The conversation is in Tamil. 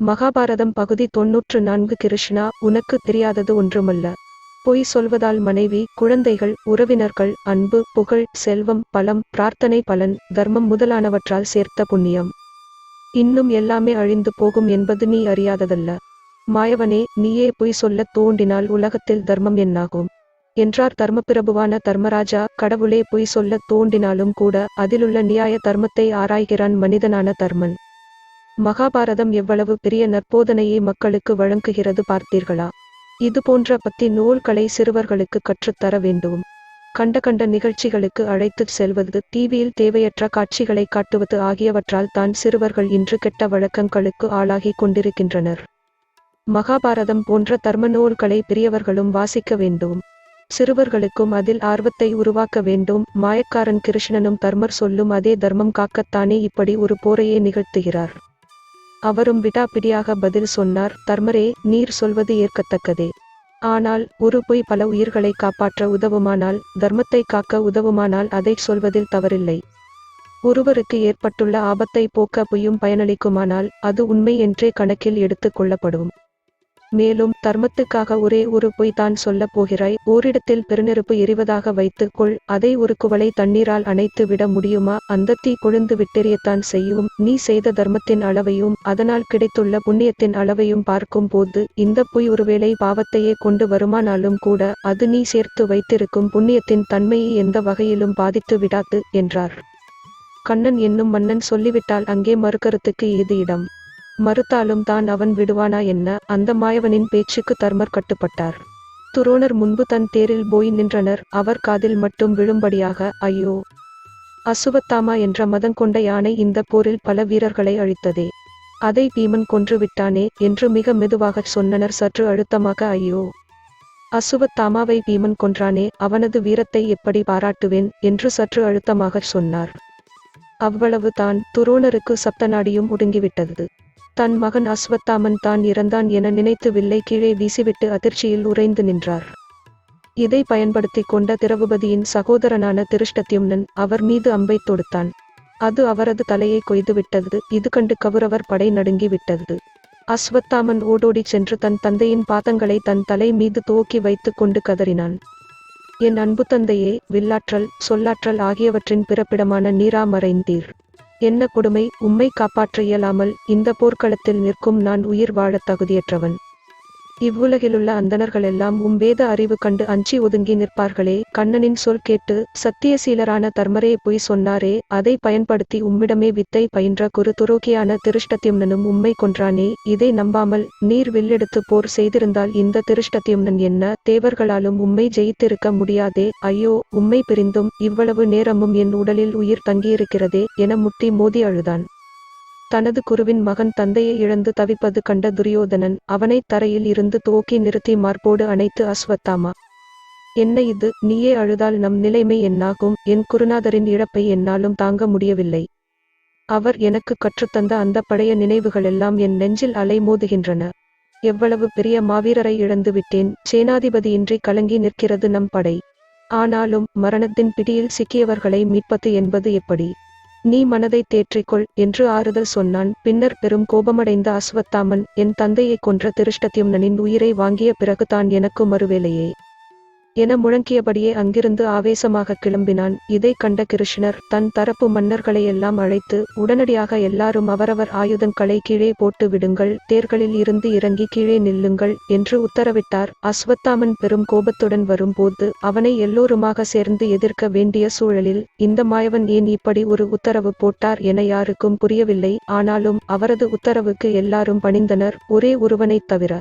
மகாபாரதம் பகுதி தொன்னூற்று நான்கு கிருஷ்ணா உனக்கு தெரியாதது ஒன்றுமல்ல. பொய் சொல்வதால் மனைவி குழந்தைகள் உறவினர்கள் அன்பு புகழ் செல்வம் பலம் பிரார்த்தனை பலன் தர்மம் முதலானவற்றால் சேர்த்த புண்ணியம். இன்னும் எல்லாமே அழிந்து போகும் என்பது நீ அறியாததல்ல. மாயவனே நீயே பொய் சொல்லத் தோண்டினால் உலகத்தில் தர்மம் என்னாகும்? என்றார் தர்மபிரபுவான தர்மராஜா. கடவுளே பொய் சொல்லத் தோண்டினாலும் கூட அதிலுள்ள நியாய தர்மத்தை ஆராய்கிறான் மனிதனான தர்மன். மகாபாரதம் எவ்வளவு பெரிய நற்போதனையை மக்களுக்கு வழங்குகிறது பார்த்தீர்களா? இதுபோன்ற பத்தி நூல்களை சிறுவர்களுக்கு கற்றுத்தர வேண்டும். கண்ட கண்ட நிகழ்ச்சிகளுக்கு அழைத்துச் செல்வது டிவியில் தேவையற்ற காட்சிகளை காட்டுவது ஆகியவற்றால் தான் சிறுவர்கள் இன்று கெட்ட வழக்கங்களுக்கு ஆளாகி கொண்டிருக்கின்றனர். மகாபாரதம் போன்ற தர்ம நூல்களை பெரியவர்களும் வாசிக்க வேண்டும். சிறுவர்களுக்கும் அதில் ஆர்வத்தை உருவாக்க வேண்டும். மாயக்காரன் கிருஷ்ணனும் தர்மர் சொல்லும் அதே தர்மம் காக்கத்தானே இப்படி ஒரு போரையே நிகழ்த்துகிறார். அவரும் விடாப்பிடியாக பதில் சொன்னார் தர்மரே நீர் சொல்வது ஏற்கத்தக்கதே. ஆனால் ஒரு பொய் பல உயிர்களை காப்பாற்ற உதவுமானால் தர்மத்தை காக்க உதவுமானால் அதை சொல்வதில் தவறில்லை. ஒருவருக்கு ஏற்பட்டுள்ள ஆபத்தை போக்க பொய்யும் பயனளிக்குமானால் அது உண்மை என்றே கணக்கில் எடுத்துக் கொள்ளப்படும். மேலும் தர்மத்துக்காக ஒரே ஒரு பொய் தான் சொல்லப் போகிறாய். ஓரிடத்தில் பெருநெருப்பு எரிவதாக வைத்துக் கொள். அதை ஒரு குவளை தண்ணீரால் அணைத்து விட முடியுமா? அந்த தீ கொழுந்து விட்டெறியத்தான் செய்யும். நீ செய்த தர்மத்தின் அளவையும் அதனால் கிடைத்துள்ள புண்ணியத்தின் அளவையும் பார்க்கும் போது இந்த பொய் ஒருவேளை பாவத்தையே கொண்டு வருமானாலும் கூட அது நீ சேர்த்து வைத்திருக்கும் புண்ணியத்தின் தன்மையை எந்த வகையிலும் பாதித்து விடாது என்றார். கண்ணன் என்னும் மன்னன் சொல்லிவிட்டால் அங்கே மறுக்கருத்துக்கு ஏது இடம்? மறுத்தாலும் தான் அவன் விடுவானா என்ன? அந்த மாயவனின் பேச்சுக்கு தர்மர் கட்டுப்பட்டார். துரோணர் முன்பு தன் தேரில் போய் நின்றனர். அவர் காதில் மட்டும் விழும்படியாக ஐயோ! அசுவத்தாமா என்ற மதங்கொண்ட யானை இந்த போரில் பல வீரர்களை அழித்ததே. அதை பீமன் கொன்று விட்டானே என்று மிக மெதுவாகச் சொன்னனர். சற்று அழுத்தமாக ஐயோ! அசுவத்தாமாவை பீமன் கொன்றானே அவனது வீரத்தை எப்படி பாராட்டுவேன்? என்று சற்று அழுத்தமாகச் சொன்னார். அவ்வளவு தான் துரோணருக்கு சப்தநாடியும் ஒடுங்கிவிட்டது. தன் மகன் அஸ்வத்தாமன் தான் இறந்தான் என நினைத்து வில்லை. கீழே வீசிவிட்டு அதிர்ச்சியில் உறைந்து நின்றார். இதை பயன்படுத்தி கொண்ட திரவுபதியின் சகோதரனான திருஷ்டத்யும்னன் அவர் மீது அம்பை தொடுத்தான். அது அவரது தலையை கொய்துவிட்டது இது கண்டு கவுரவர் படை நடுங்கி விட்டது. அஸ்வத்தாமன் ஓடோடி சென்று தன் தந்தையின் பாதங்களை தன் தலை மீது துவக்கி வைத்து கொண்டு கதறினான். என் அன்பு தந்தையே வில்லாற்றல் சொல்லாற்றல் ஆகியவற்றின் பிறப்பிடமான நீரா மறைந்தீர் என்ன கொடுமை? உம்மை காப்பாற்ற இயலாமல் இந்த போர்க்களத்தில் நிற்கும் நான் உயிர் வாழத் தகுதியற்றவன். இவ்வுலகிலுள்ள அந்தணர்களெல்லாம் உம் வேத அறிவு கண்டு அஞ்சி ஒதுங்கி நிற்பார்களே. கண்ணனின் சொல் கேட்டு சத்தியசீலரான தர்மரே பொய் சொன்னாரே. அதை பயன்படுத்தி உம்மிடமே வித்தை பயின்ற குரு துரோகியான திருஷ்டத்யும்னனும் உம்மை கொன்றானே. இதை நம்பாமல் நீர் வில்லெடுத்து போர் செய்திருந்தால் இந்த திருஷ்டத்யும்னன் என்ன? தேவர்களாலும் உம்மை ஜெயித்திருக்க முடியாதே. ஐயோ உம்மை பிரிந்தும் இவ்வளவு நேரமும் என் உடலில் உயிர் தங்கியிருக்கிறதே என முட்டி மோதி அழுதான். தனது குருவின் மகன் தந்தையை இழந்து தவிப்பது கண்ட துரியோதனன் அவனை தரையில் இருந்து துவக்கி நிறுத்தி மார்போடு அணைத்து அஸ்வத்தாமா என்ன இது? நீயே அழுதால் நம் நிலைமை என்னாகும்? என் குருநாதரின் இழப்பை என்னாலும் தாங்க முடியவில்லை. அவர் எனக்கு கற்றுத்தந்த அந்த பழைய நினைவுகளெல்லாம் என் நெஞ்சில் அலைமோதுகின்றன எவ்வளவு பெரிய மாவீரரை இழந்து விட்டேன். சேனாதிபதியின்றி கலங்கி நிற்கிறது நம் படை. ஆனாலும் மரணத்தின் பிடியில் சிக்கியவர்களை மீட்பது என்பது எப்படி? நீ மனதை தேற்றிக்கொள் என்று ஆறுதல் சொன்னான். பின்னர் பெரும் கோபமடைந்த அஸ்வத்தாமன் என் தந்தையை கொன்ற திருஷ்டத்யும்னனின் உயிரை வாங்கிய பிறகுதான் எனக்கு மறுவேளையே என முழங்கியபடியே அங்கிருந்து ஆவேசமாக கிளம்பினான். இதை கண்ட கிருஷ்ணர் தன் தரப்பு மன்னர்களையெல்லாம் அழைத்து உடனடியாக எல்லாரும் அவரவர் ஆயுதங்களை கீழே போட்டு விடுங்கள் தேர்களில் இருந்து இறங்கி கீழே நில்லுங்கள் என்று உத்தரவிட்டார். அஸ்வத்தாமன் பெரும் கோபத்துடன் வரும்போது அவனை எல்லோருமாக சேர்ந்து எதிர்க்க வேண்டிய சூழலில் இந்த மாயவன் ஏன் இப்படி ஒரு உத்தரவு போட்டார் என யாருக்கும் புரியவில்லை. ஆனாலும் அவரது உத்தரவுக்கு எல்லாரும் பணிந்தனர். ஒரே ஒருவனைத் தவிர